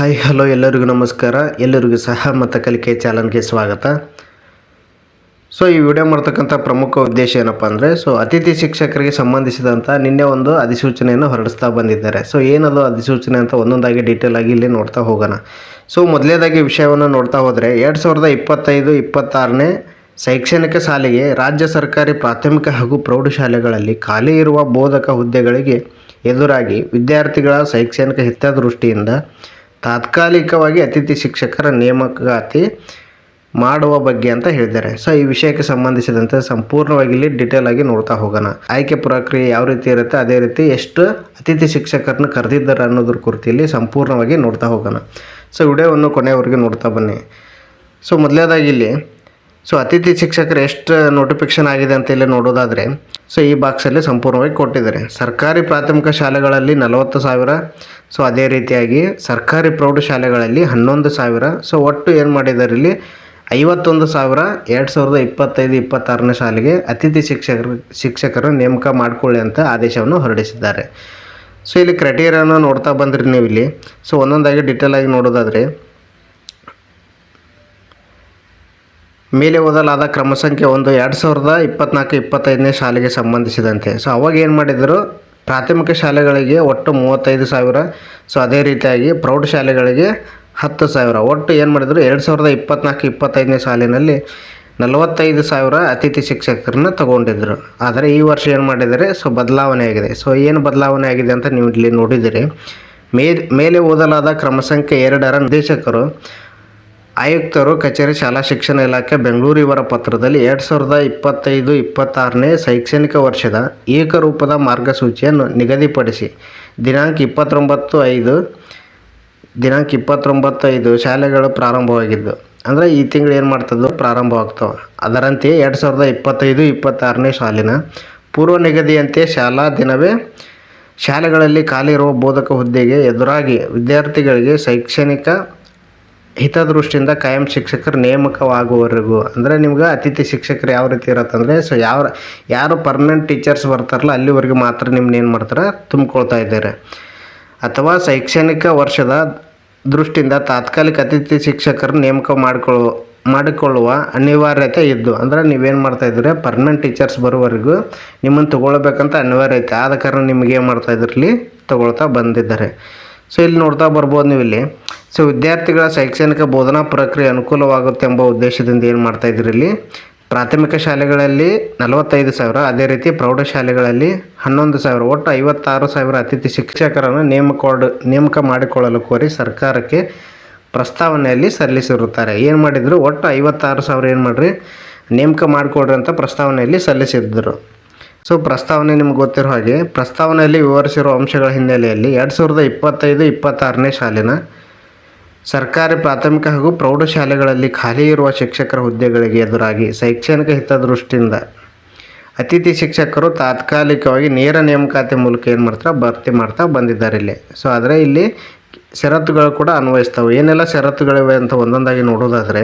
Hi hello ಎಲ್ಲರಿಗೂ ನಮಸ್ಕಾರ. ಎಲ್ಲರಿಗೂ ಸಹ ಮತ ಕಲಿಕೆ ಚಾನಲ್ಗೆ ಸ್ವಾಗತ. ಸೊ ಈ ವಿಡಿಯೋ ಮಾಡ್ತಕ್ಕಂಥ ಪ್ರಮುಖ ಉದ್ದೇಶ ಏನಪ್ಪ ಅಂದರೆ ಸೊ ಅತಿಥಿ ಶಿಕ್ಷಕರಿಗೆ ಸಂಬಂಧಿಸಿದಂಥ ನಿನ್ನೆ ಒಂದು ಅಧಿಸೂಚನೆಯನ್ನು ಹೊರಡಿಸ್ತಾ ಬಂದಿದ್ದಾರೆ. ಸೊ ಏನದು ಅಧಿಸೂಚನೆ ಅಂತ ಒಂದೊಂದಾಗಿ ಡೀಟೇಲ್ ಆಗಿ ಇಲ್ಲಿ ನೋಡ್ತಾ ಹೋಗೋಣ. ಸೊ ಮೊದಲನೇದಾಗಿ ವಿಷಯವನ್ನು ನೋಡ್ತಾ ಹೋದರೆ, ಎರಡು ಸಾವಿರದ ಇಪ್ಪತ್ತೈದು, ಇಪ್ಪತ್ತಾರನೇ ಶೈಕ್ಷಣಿಕ ಸಾಲಿಗೆ ರಾಜ್ಯ ಸರ್ಕಾರಿ ಪ್ರಾಥಮಿಕ ಹಾಗೂ ಪ್ರೌಢಶಾಲೆಗಳಲ್ಲಿ ಖಾಲಿ ಇರುವ ಬೋಧಕ ಹುದ್ದೆಗಳಿಗೆ ಎದುರಾಗಿ ವಿದ್ಯಾರ್ಥಿಗಳ ಶೈಕ್ಷಣಿಕ ಹಿತದೃಷ್ಟಿಯಿಂದ ತಾತ್ಕಾಲಿಕವಾಗಿ ಅತಿಥಿ ಶಿಕ್ಷಕರ ನೇಮಕಾತಿ ಮಾಡುವ ಬಗ್ಗೆ ಅಂತ ಹೇಳಿದ್ದಾರೆ. ಸೊ ಈ ವಿಷಯಕ್ಕೆ ಸಂಬಂಧಿಸಿದಂತೆ ಸಂಪೂರ್ಣವಾಗಿ ಇಲ್ಲಿ ಡಿಟೇಲ್ ಆಗಿ ನೋಡ್ತಾ ಹೋಗೋಣ. ಆಯ್ಕೆ ಪ್ರಕ್ರಿಯೆ ಯಾವ ರೀತಿ ಇರುತ್ತೆ, ಅದೇ ರೀತಿ ಎಷ್ಟು ಅತಿಥಿ ಶಿಕ್ಷಕರನ್ನ ಕರೆದಿದ್ದಾರೆ ಅನ್ನೋದ್ರ ಕುರಿತು ಇಲ್ಲಿ ಸಂಪೂರ್ಣವಾಗಿ ನೋಡ್ತಾ ಹೋಗೋಣ. ಸೊ ವಿಡಿಯೋವನ್ನು ಕೊನೆಯವರೆಗೆ ನೋಡ್ತಾ ಬನ್ನಿ. ಸೊ ಮೊದಲನೇದಾಗಿ ಇಲ್ಲಿ ಸೊ ಅತಿಥಿ ಶಿಕ್ಷಕರು ಎಷ್ಟು ನೋಟಿಫಿಕೇಶನ್ ಆಗಿದೆ ಅಂತ ಇಲ್ಲಿ ನೋಡೋದಾದರೆ ಸೊ ಈ ಬಾಕ್ಸಲ್ಲಿ ಸಂಪೂರ್ಣವಾಗಿ ಕೊಟ್ಟಿದ್ದಾರೆ. ಸರ್ಕಾರಿ ಪ್ರಾಥಮಿಕ ಶಾಲೆಗಳಲ್ಲಿ ನಲವತ್ತು ಸಾವಿರ ಸೊ ಅದೇ ರೀತಿಯಾಗಿ ಸರ್ಕಾರಿ ಪ್ರೌಢಶಾಲೆಗಳಲ್ಲಿ ಹನ್ನೊಂದು ಸಾವಿರ ಸೊ ಒಟ್ಟು ಏನು ಮಾಡಿದ್ದಾರೆ ಇಲ್ಲಿ ಐವತ್ತೊಂದು ಸಾವಿರ ಎರಡು ಸಾವಿರದ ಇಪ್ಪತ್ತೈದು, ಇಪ್ಪತ್ತಾರನೇ ಸಾಲಿಗೆ ಅತಿಥಿ ಶಿಕ್ಷಕರು ಶಿಕ್ಷಕರು ನೇಮಕ ಮಾಡಿಕೊಳ್ಳಿ ಅಂತ ಆದೇಶವನ್ನು ಹೊರಡಿಸಿದ್ದಾರೆ. ಸೊ ಇಲ್ಲಿ ಕ್ರೈಟೀರಿಯಾನ ನೋಡ್ತಾ ಬಂದ್ರಿ ನೀವು ಇಲ್ಲಿ ಸೊ ಒಂದೊಂದಾಗಿ ಡೀಟೇಲ್ ಆಗಿ ನೋಡೋದಾದರೆ ಮೇಲೆ ಓದಲಾದ ಕ್ರಮ ಸಂಖ್ಯೆ ಒಂದು ಎರಡು ಸಾವಿರದ ಇಪ್ಪತ್ನಾಲ್ಕು, ಇಪ್ಪತ್ತೈದನೇ ಶಾಲೆಗೆ ಸಂಬಂಧಿಸಿದಂತೆ. ಸೊ ಅವಾಗ ಏನು ಮಾಡಿದರು? ಪ್ರಾಥಮಿಕ ಶಾಲೆಗಳಿಗೆ ಒಟ್ಟು ಮೂವತ್ತೈದು ಸಾವಿರ. ಸೊ ಅದೇ ರೀತಿಯಾಗಿ ಪ್ರೌಢಶಾಲೆಗಳಿಗೆ ಹತ್ತು ಸಾವಿರ. ಒಟ್ಟು ಏನು ಮಾಡಿದರು? ಎರಡು ಸಾವಿರದ ಇಪ್ಪತ್ನಾಲ್ಕು, ಇಪ್ಪತ್ತೈದನೇ ಸಾಲಿನಲ್ಲಿ ನಲವತ್ತೈದು ಸಾವಿರ ಅತಿಥಿ ಶಿಕ್ಷಕರನ್ನ ತಗೊಂಡಿದ್ದರು ಆದರೆ ಈ ವರ್ಷ ಏನು ಮಾಡಿದ್ದಾರೆ? ಸೊ ಬದಲಾವಣೆ ಆಗಿದೆ. ಸೊ ಏನು ಬದಲಾವಣೆ ಆಗಿದೆ ಅಂತ ನೀವು ಇಲ್ಲಿ ನೋಡಿದ್ದೀರಿ. ಮೇ, ಮೇಲೆ ಓದಲಾದ ಕ್ರಮ ಸಂಖ್ಯೆ ಎರಡರ ನಿರ್ದೇಶಕರು ಆಯುಕ್ತರು, ಕಚೇರಿ, ಶಾಲಾ ಶಿಕ್ಷಣ ಇಲಾಖೆ ಬೆಂಗಳೂರು ಇವರ ಪತ್ರದಲ್ಲಿ ಎರಡು ಸಾವಿರದ ಇಪ್ಪತ್ತೈದು, ಇಪ್ಪತ್ತಾರನೇ ಶೈಕ್ಷಣಿಕ ವರ್ಷದ ಏಕರೂಪದ ಮಾರ್ಗಸೂಚಿಯನ್ನು ನಿಗದಿಪಡಿಸಿ, ದಿನಾಂಕ ಇಪ್ಪತ್ತೊಂಬತ್ತು ಐದು, ದಿನಾಂಕ ಇಪ್ಪತ್ತೊಂಬತ್ತು ಐದು ಶಾಲೆಗಳು ಪ್ರಾರಂಭವಾಗಿದ್ದು, ಅಂದರೆ ಈ ತಿಂಗಳು ಏನು ಮಾಡ್ತದ್ದು ಪ್ರಾರಂಭವಾಗ್ತವೆ. ಅದರಂತೆಯೇ ಎರಡು ಸಾವಿರದ ಇಪ್ಪತ್ತೈದು, ಇಪ್ಪತ್ತಾರನೇ ಸಾಲಿನ ಪೂರ್ವ ನಿಗದಿಯಂತೆ ಶಾಲಾ ದಿನವೇ ಶಾಲೆಗಳಲ್ಲಿ ಖಾಲಿ ಇರುವ ಬೋಧಕ ಹುದ್ದೆಗೆ ಎದುರಾಗಿ ವಿದ್ಯಾರ್ಥಿಗಳಿಗೆ ಶೈಕ್ಷಣಿಕ ಹಿತದೃಷ್ಟಿಯಿಂದ ಕಾಯಂ ಶಿಕ್ಷಕರು ನೇಮಕವಾಗುವವರೆಗೂ. ಅಂದರೆ ನಿಮ್ಗೆ ಅತಿಥಿ ಶಿಕ್ಷಕರು ಯಾವ ರೀತಿ ಇರತ್ತಂದರೆ ಸೊ ಯಾವ ಯಾರು ಪರ್ಮನೆಂಟ್ ಟೀಚರ್ಸ್ ಬರ್ತಾರಲ್ಲ, ಅಲ್ಲಿವರೆಗೆ ಮಾತ್ರ ನಿಮ್ಮನ್ನ ಏನು ಮಾಡ್ತಾರೆ, ತುಂಬಿಕೊಳ್ತಾ ಇದ್ದಾರೆ. ಅಥವಾ ಶೈಕ್ಷಣಿಕ ವರ್ಷದ ದೃಷ್ಟಿಯಿಂದ ತಾತ್ಕಾಲಿಕ ಅತಿಥಿ ಶಿಕ್ಷಕರು ನೇಮಕ ಮಾಡಿಕೊಳ್ಳುವ ಮಾಡಿಕೊಳ್ಳುವ ಅನಿವಾರ್ಯತೆ ಇದ್ದು, ಅಂದರೆ ನೀವೇನು ಮಾಡ್ತಾ ಇದ್ದೀರಿ ಪರ್ಮನೆಂಟ್ ಟೀಚರ್ಸ್ ಬರೋವರೆಗೂ ನಿಮ್ಮನ್ನು ತೊಗೊಳ್ಬೇಕಂತ ಅನಿವಾರ್ಯತೆ. ಆದ ಕಾರಣ ನಿಮಗೆ ಏನು ಮಾಡ್ತಾ ಇದ್ರಲ್ಲಿ, ತಗೊಳ್ತಾ ಬಂದಿದ್ದಾರೆ. ಸೊ ಇಲ್ಲಿ ನೋಡ್ತಾ ಬರ್ಬೋದು ನೀವು ಇಲ್ಲಿ ಸೊ ವಿದ್ಯಾರ್ಥಿಗಳ ಶೈಕ್ಷಣಿಕ ಬೋಧನಾ ಪ್ರಕ್ರಿಯೆ ಅನುಕೂಲವಾಗುತ್ತೆ ಎಂಬ ಉದ್ದೇಶದಿಂದ ಏನು ಮಾಡ್ತಾ ಇದ್ದೀರಿ ಇಲ್ಲಿ? ಪ್ರಾಥಮಿಕ ಶಾಲೆಗಳಲ್ಲಿ ನಲವತ್ತೈದು ಸಾವಿರ, ಅದೇ ರೀತಿ ಪ್ರೌಢಶಾಲೆಗಳಲ್ಲಿ ಹನ್ನೊಂದು ಸಾವಿರ, ಒಟ್ಟು ಐವತ್ತಾರು ಸಾವಿರ ಅತಿಥಿ ಶಿಕ್ಷಕರನ್ನು ನೇಮಕ ನೇಮಕ ಮಾಡಿಕೊಳ್ಳಲು ಕೋರಿ ಸರ್ಕಾರಕ್ಕೆ ಪ್ರಸ್ತಾವನೆಯಲ್ಲಿ ಸಲ್ಲಿಸಿರುತ್ತಾರೆ. ಏನು ಮಾಡಿದರು? ಒಟ್ಟು ಐವತ್ತಾರು ಸಾವಿರ ಏನು ಮಾಡಿರಿ? ನೇಮಕ ಮಾಡಿಕೊಡ್ರಿ ಅಂತ ಪ್ರಸ್ತಾವನೆಯಲ್ಲಿ ಸಲ್ಲಿಸಿದ್ದರು ಸೊ ಪ್ರಸ್ತಾವನೆ ನಿಮ್ಗೆ ಗೊತ್ತಿರೋ ಹಾಗೆ, ಪ್ರಸ್ತಾವನೆಯಲ್ಲಿ ವಿವರಿಸಿರುವ ಅಂಶಗಳ ಹಿನ್ನೆಲೆಯಲ್ಲಿ ಎರಡು ಸಾವಿರದ ಇಪ್ಪತ್ತೈದು, ಇಪ್ಪತ್ತಾರನೇ ಸಾಲಿನ ಸರ್ಕಾರಿ ಪ್ರಾಥಮಿಕ ಹಾಗೂ ಪ್ರೌಢಶಾಲೆಗಳಲ್ಲಿ ಖಾಲಿ ಇರುವ ಶಿಕ್ಷಕರ ಹುದ್ದೆಗಳಿಗೆ ಎದುರಾಗಿ ಶೈಕ್ಷಣಿಕ ಹಿತದೃಷ್ಟಿಯಿಂದ ಅತಿಥಿ ಶಿಕ್ಷಕರು ತಾತ್ಕಾಲಿಕವಾಗಿ ನೇರ ನೇಮಕಾತಿ ಮೂಲಕ ಏನು ಮಾಡ್ತಾರೆ, ಭರ್ತಿ ಮಾಡ್ತಾ ಬಂದಿದ್ದಾರೆ ಇಲ್ಲಿ. ಸೊ ಆದರೆ ಇಲ್ಲಿ ಷರತ್ತುಗಳು ಕೂಡ ಅನ್ವಯಿಸ್ತವೆ. ಏನೆಲ್ಲ ಷರತ್ತುಗಳಿವೆ ಅಂತ ಒಂದೊಂದಾಗಿ ನೋಡೋದಾದರೆ,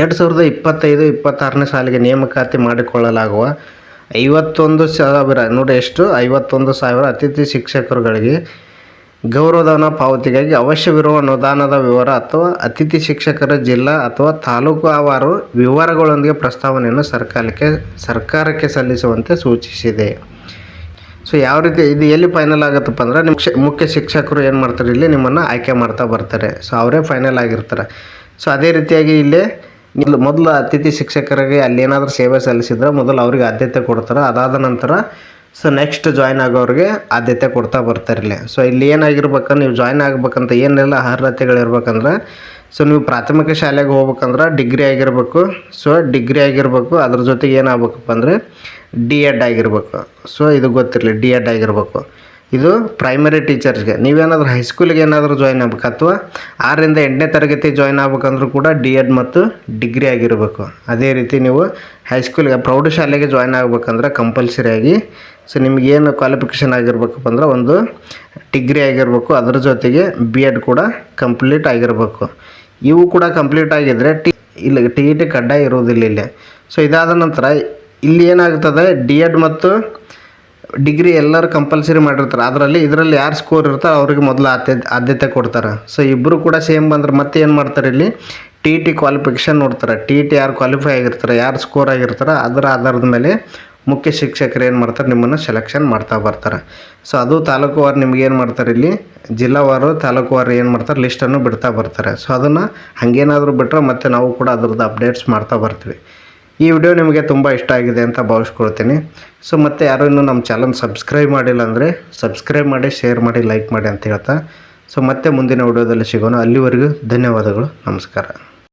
ಎರಡು ಸಾವಿರದ ಇಪ್ಪತ್ತೈದು, ಇಪ್ಪತ್ತಾರನೇ ಸಾಲಿಗೆ ನೇಮಕಾತಿ ಮಾಡಿಕೊಳ್ಳಲಾಗುವ ಐವತ್ತೊಂದು ಸಾವಿರ, ನೋಡಿ ಎಷ್ಟು, ಐವತ್ತೊಂದು ಸಾವಿರ ಅತಿಥಿ ಶಿಕ್ಷಕರುಗಳಿಗೆ ಗೌರವಧನ ಪಾವತಿಗಾಗಿ ಅವಶ್ಯವಿರುವ ಅನುದಾನದ ವಿವರ ಅಥವಾ ಅತಿಥಿ ಶಿಕ್ಷಕರ ಜಿಲ್ಲಾ ಅಥವಾ ತಾಲೂಕು ಆವಾರು ವಿವರಗಳೊಂದಿಗೆ ಪ್ರಸ್ತಾವನೆಯನ್ನು ಸರ್ಕಾರಕ್ಕೆ ಸರ್ಕಾರಕ್ಕೆ ಸಲ್ಲಿಸುವಂತೆ ಸೂಚಿಸಿದೆ. ಸೊ ಯಾವ ರೀತಿ, ಇದು ಎಲ್ಲಿ ಫೈನಲ್ ಆಗುತ್ತಪ್ಪ ಅಂದ್ರೆ ನಿಮ್ಮ ಮುಖ್ಯ ಶಿಕ್ಷಕರು ಏನು ಮಾಡ್ತಾರೆ, ಇಲ್ಲಿ ನಿಮ್ಮನ್ನು ಆಯ್ಕೆ ಮಾಡ್ತಾ ಬರ್ತಾರೆ. ಸೊ ಅವರೇ ಫೈನಲ್ ಆಗಿರ್ತಾರೆ. ಸೊ ಅದೇ ರೀತಿಯಾಗಿ ಇಲ್ಲಿ ಇಲ್ಲಿ ಮೊದಲು ಅತಿಥಿ ಶಿಕ್ಷಕರಿಗೆ ಅಲ್ಲೇನಾದರೂ ಸೇವೆ ಸಲ್ಲಿಸಿದ್ರೆ ಮೊದಲು ಅವ್ರಿಗೆ ಆದ್ಯತೆ ಕೊಡ್ತಾರೆ. ಅದಾದ ನಂತರ ಸೊ ನೆಕ್ಸ್ಟ್ ಜಾಯ್ನ್ ಆಗೋರಿಗೆ ಆದ್ಯತೆ ಕೊಡ್ತಾ ಬರ್ತಾರಿಲ್ಲ ಸೊ ಇಲ್ಲಿ ಏನಾಗಿರ್ಬೇಕಂದ್ರೆ ನೀವು ಜಾಯ್ನ್ ಆಗ್ಬೇಕಂತ ಏನೆಲ್ಲ ಅರ್ಹತೆಗಳಿರ್ಬೇಕಂದ್ರೆ ಸೊ ನೀವು ಪ್ರಾಥಮಿಕ ಶಾಲೆಗೆ ಹೋಗ್ಬೇಕಂದ್ರೆ ಡಿಗ್ರಿ ಆಗಿರಬೇಕು. ಸೊ ಡಿಗ್ರಿ ಆಗಿರಬೇಕು, ಅದ್ರ ಜೊತೆಗೆ ಏನಾಗಬೇಕಪ್ಪ ಅಂದರೆ ಡಿ ಎಡ್ ಆಗಿರಬೇಕು. ಸೊ ಇದು ಗೊತ್ತಿರಲಿ ಡಿ ಎಡ್ ಆಗಿರಬೇಕು. ಇದು ಪ್ರೈಮರಿ ಟೀಚರ್ಸ್ಗೆ ನೀವೇನಾದರೂ ಹೈಸ್ಕೂಲಿಗೆ ಏನಾದರೂ ಜಾಯ್ನ್ ಆಗ್ಬೇಕು ಅಥವಾ ಆರರಿಂದ ಎಂಟನೇ ತರಗತಿ ಜಾಯ್ನ್ ಆಗ್ಬೇಕಂದ್ರೂ ಕೂಡ ಡಿ ಎಡ್ ಮತ್ತು ಡಿಗ್ರಿ ಆಗಿರಬೇಕು. ಅದೇ ರೀತಿ ನೀವು ಹೈಸ್ಕೂಲಿಗೆ ಪ್ರೌಢಶಾಲೆಗೆ ಜಾಯ್ನ್ ಆಗ್ಬೇಕಂದ್ರೆ ಕಂಪಲ್ಸರಿಯಾಗಿ ಸೊ ನಿಮಗೇನು ಕ್ವಾಲಿಫಿಕೇಷನ್ ಆಗಿರ್ಬೇಕಪ್ಪ ಅಂದ್ರೆ ಒಂದು ಡಿಗ್ರಿ ಆಗಿರಬೇಕು. ಅದ್ರ ಜೊತೆಗೆ ಬಿ ಎಡ್ ಕೂಡ ಕಂಪ್ಲೀಟ್ ಆಗಿರಬೇಕು. ಇವು ಕೂಡ ಕಂಪ್ಲೀಟ್ ಆಗಿದ್ದರೆ ಟಿ ಇಲ್ಲಿ ಟಿ ಇ ಟಿ ಕಡ್ಡಾಯ ಇರೋದಿಲ್ಲ ಇಲ್ಲಿ. ಸೊ ಇದಾದ ನಂತರ ಇಲ್ಲಿ ಏನಾಗ್ತದೆ? ಡಿ ಎಡ್ ಮತ್ತು ಡಿಗ್ರಿ ಎಲ್ಲರೂ ಕಂಪಲ್ಸರಿ ಮಾಡಿರ್ತಾರೆ. ಅದರಲ್ಲಿ ಇದರಲ್ಲಿ ಯಾರು ಸ್ಕೋರ್ ಇರ್ತಾರೆ ಅವ್ರಿಗೆ ಮೊದಲು ಆದ್ಯತೆ ಆದ್ಯತೆ ಕೊಡ್ತಾರೆ. ಸೊ ಇಬ್ಬರು ಕೂಡ ಸೇಮ್ ಬಂದ್ರೆ ಮತ್ತೆ ಏನು ಮಾಡ್ತಾರೆ ಇಲ್ಲಿ? ಟಿ ಟಿ ಕ್ವಾಲಿಫಿಕೇಷನ್ ನೋಡ್ತಾರೆ. ಟಿ ಟಿ ಯಾರು ಕ್ವಾಲಿಫೈ ಆಗಿರ್ತಾರೆ, ಯಾರು ಸ್ಕೋರ್ ಆಗಿರ್ತಾರೆ, ಅದರ ಆಧಾರದ ಮೇಲೆ ಮುಖ್ಯ ಶಿಕ್ಷಕರು ಏನು ಮಾಡ್ತಾರೆ, ನಿಮ್ಮನ್ನು ಸೆಲೆಕ್ಷನ್ ಮಾಡ್ತಾ ಬರ್ತಾರೆ. ಸೊ ಅದು ತಾಲೂಕುವಾರು ನಿಮ್ಗೆ ಏನು ಮಾಡ್ತಾರೆ ಇಲ್ಲಿ? ಜಿಲ್ಲಾವಾರು ತಾಲೂಕುವಾರು ಏನು ಮಾಡ್ತಾರೆ? ಲಿಸ್ಟನ್ನು ಬಿಡ್ತಾ ಬರ್ತಾರೆ. ಸೊ ಅದನ್ನು ಹಾಗೇನಾದರೂ ಬಿಟ್ಟರೆ ಮತ್ತೆ ನಾವು ಕೂಡ ಅದ್ರದ್ದು ಅಪ್ಡೇಟ್ಸ್ ಮಾಡ್ತಾ ಬರ್ತೀವಿ. ಈ ವಿಡಿಯೋ ನಿಮಗೆ ತುಂಬ ಇಷ್ಟ ಆಗಿದೆ ಅಂತ ಭಾವಿಸ್ಕೊಳ್ತೀನಿ. ಸೊ ಮತ್ತೆ ಯಾರು ಇನ್ನೂ ನಮ್ಮ ಚಾನಲ್ ಸಬ್ಸ್ಕ್ರೈಬ್ ಮಾಡಿಲ್ಲ ಅಂದರೆ ಸಬ್ಸ್ಕ್ರೈಬ್ ಮಾಡಿ, ಶೇರ್ ಮಾಡಿ, ಲೈಕ್ ಮಾಡಿ ಅಂತ ಹೇಳ್ತಾ. ಸೊ ಮತ್ತೆ ಮುಂದಿನ ವಿಡಿಯೋದಲ್ಲಿ ಸಿಗೋಣ. ಅಲ್ಲಿವರೆಗೂ ಧನ್ಯವಾದಗಳು. ನಮಸ್ಕಾರ.